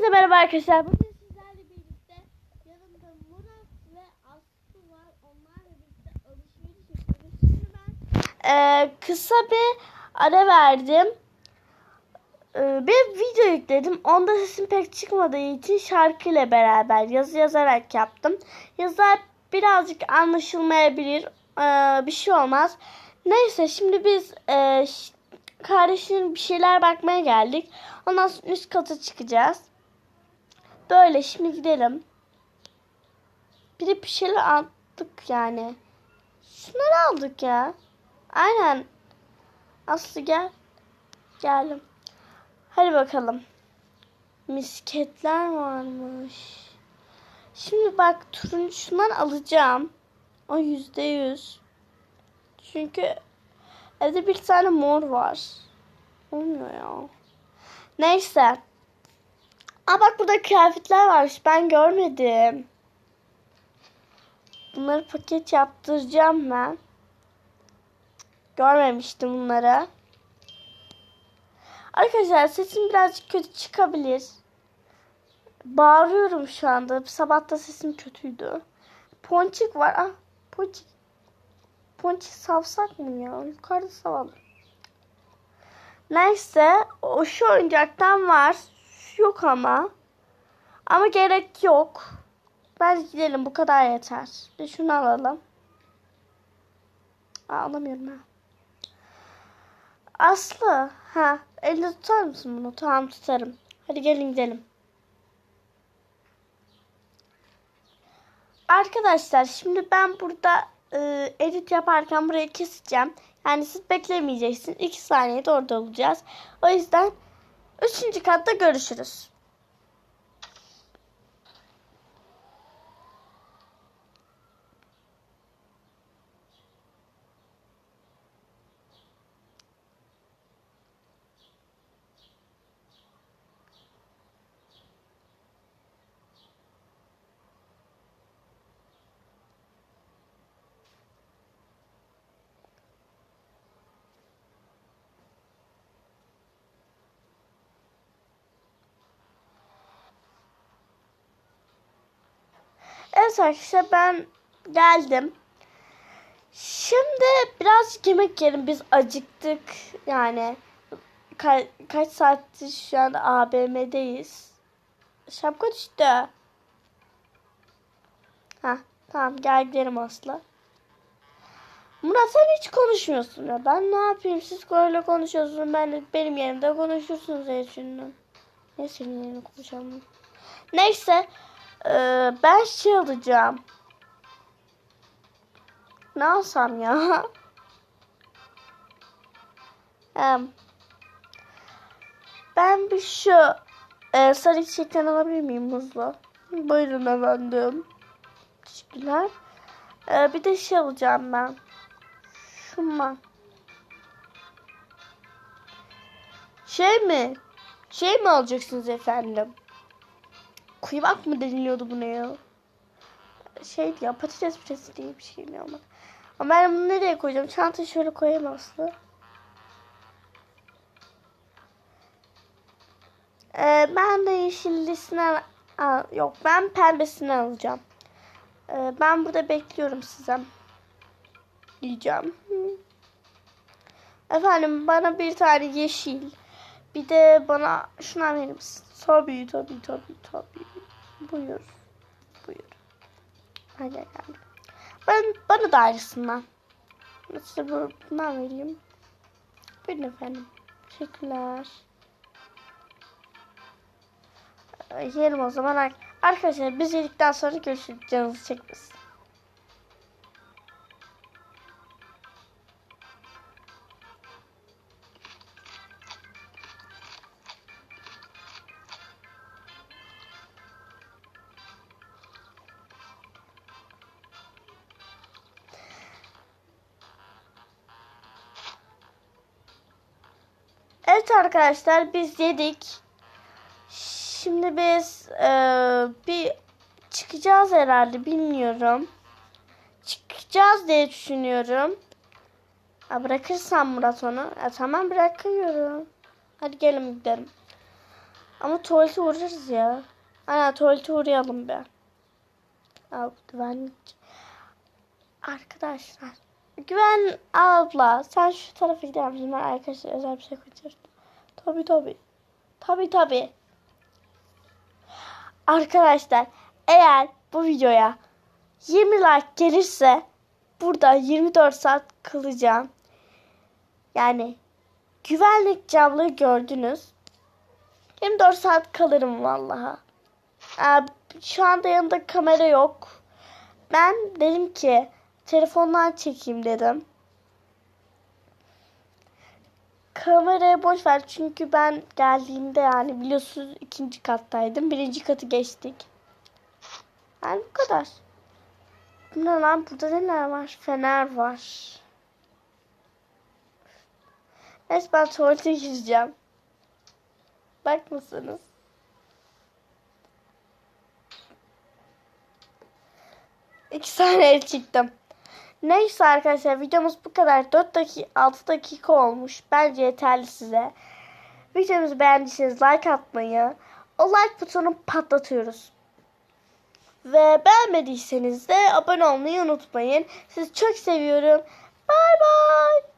Hepinize merhaba arkadaşlar. Bugün sizlerle birlikte yanımda Murat ve Aslı var. Onlarla birlikte alışveriş yapıyoruz. Şimdi ben eee, kısa bir ara verdim. Eee, bir video yükledim. Onda sesim pek çıkmadığı için şarkıyla beraber yazı yazarak yaptım. Yazılar birazcık anlaşılmayabilir. Eee, bir şey olmaz. Neyse şimdi biz ş- kardeşinin bir şeyler bakmaya geldik. Ondan sonra üst kata çıkacağız. Böyle şimdi gidelim. Bir de bir şeyler aldık yani. Şunları aldık ya. Aynen. Aslı gel. Geldim. Hadi bakalım. Misketler varmış. Şimdi bak turuncu şundan alacağım. O yüzde yüz. Çünkü evde bir tane mor var. Olmuyor ya. Neyse. Aa bak burada kıyafetler varmış. Ben görmedim. Bunları paket yaptıracağım ben. Görmemiştim bunları. Arkadaşlar sesim birazcık kötü çıkabilir. Bağırıyorum şu anda. Sabah sesim kötüydü. Ponçik var. Ah, ponçik. Ponçik savsak mı ya? Yukarıda savalım. Neyse o şu oyuncaktan var. Yok ama. Ama gerek yok. Bence gidelim bu kadar yeter. Bir şunu alalım. Aa, alamıyorum ha. Aslı. Ha, elini tutar mısın bunu? Tamam tutarım. Hadi gelin gidelim. Arkadaşlar şimdi ben burada e, edit yaparken burayı keseceğim. Yani siz beklemeyeceksiniz. 2 saniyede orada olacağız. O yüzden 3. katta görüşürüz. Evet arkadaşlar ben geldim. Şimdi biraz yemek yerim. Biz acıktık. Yani ka- kaç saattir şu an ABM'deyiz. Şapka düştü. Ha tamam gel gidelim Aslı. Murat sen hiç konuşmuyorsun ya. Ben ne yapayım? Siz böyle konuşuyorsunuz. Ben benim yerimde konuşursunuz diye düşündüm. Ne senin konuşalım. Neyse. Ee, ben şey alacağım. Ne alsam ya? Ben bir şu e, sarı çiçekten alabilir miyim muzlu? Buyurun efendim. Teşekkürler. Ee, bir de şey alacağım ben. Şundan. Şey mi? Şey mi alacaksınız efendim? Kuymak mı deniliyordu buna ya? Şey ya patates püresi diye bir şey mi ama. Ama ben bunu nereye koyacağım? Çantayı şöyle koyayım Aslı. Ee, ben de yeşillisini al- yok ben pembesini alacağım. Ee, ben burada bekliyorum size. Diyeceğim. Efendim bana bir tane yeşil. Bir de bana şundan verir misin? Tabii tabii tabii tabii. Buyur. Buyur. Hadi geldim. Ben, bana da aynısından. Size bu- bundan vereyim. Buyurun efendim. Teşekkürler. Ee, Yiyelim o zaman. Ar- Arkadaşlar biz yedikten sonra görüşürüz. Canınızı çekmesin. Evet arkadaşlar biz yedik. Şimdi biz eee, bir çıkacağız herhalde bilmiyorum. Çıkacağız diye düşünüyorum. Ha, bırakırsam Murat onu. Ha, tamam bırakıyorum. Hadi gelin gidelim. Ama tuvalete uğrarız ya. Aynen tuvalete uğrayalım be. Al güvenlik. Arkadaşlar. Güven abla sen şu tarafa gider misin? Ben arkadaşlar özel bir şey kaçırdım. Tabi tabi. Tabi tabi. Arkadaşlar eğer bu videoya 20 like gelirse burada 24 saat kalacağım. Yani güvenlik camlığı gördünüz. 24 saat kalırım vallaha. Ee, şu anda yanımda kamera yok. Ben dedim ki telefondan çekeyim dedim. Kamerayı boş ver çünkü ben geldiğimde yani biliyorsunuz ikinci kattaydım. Birinci katı geçtik. Yani bu kadar. Bu ne lan? Burada neler var? Fener var. Neyse ben tuvalete gireceğim. Bak mısınız? İki saniye çıktım. Neyse arkadaşlar videomuz bu kadar. 4 dakika 6 dakika olmuş. Bence yeterli size. Videomuzu beğendiyseniz like atmayı, o like butonunu patlatıyoruz. Ve beğenmediyseniz de abone olmayı unutmayın. Sizi çok seviyorum. Bay bay.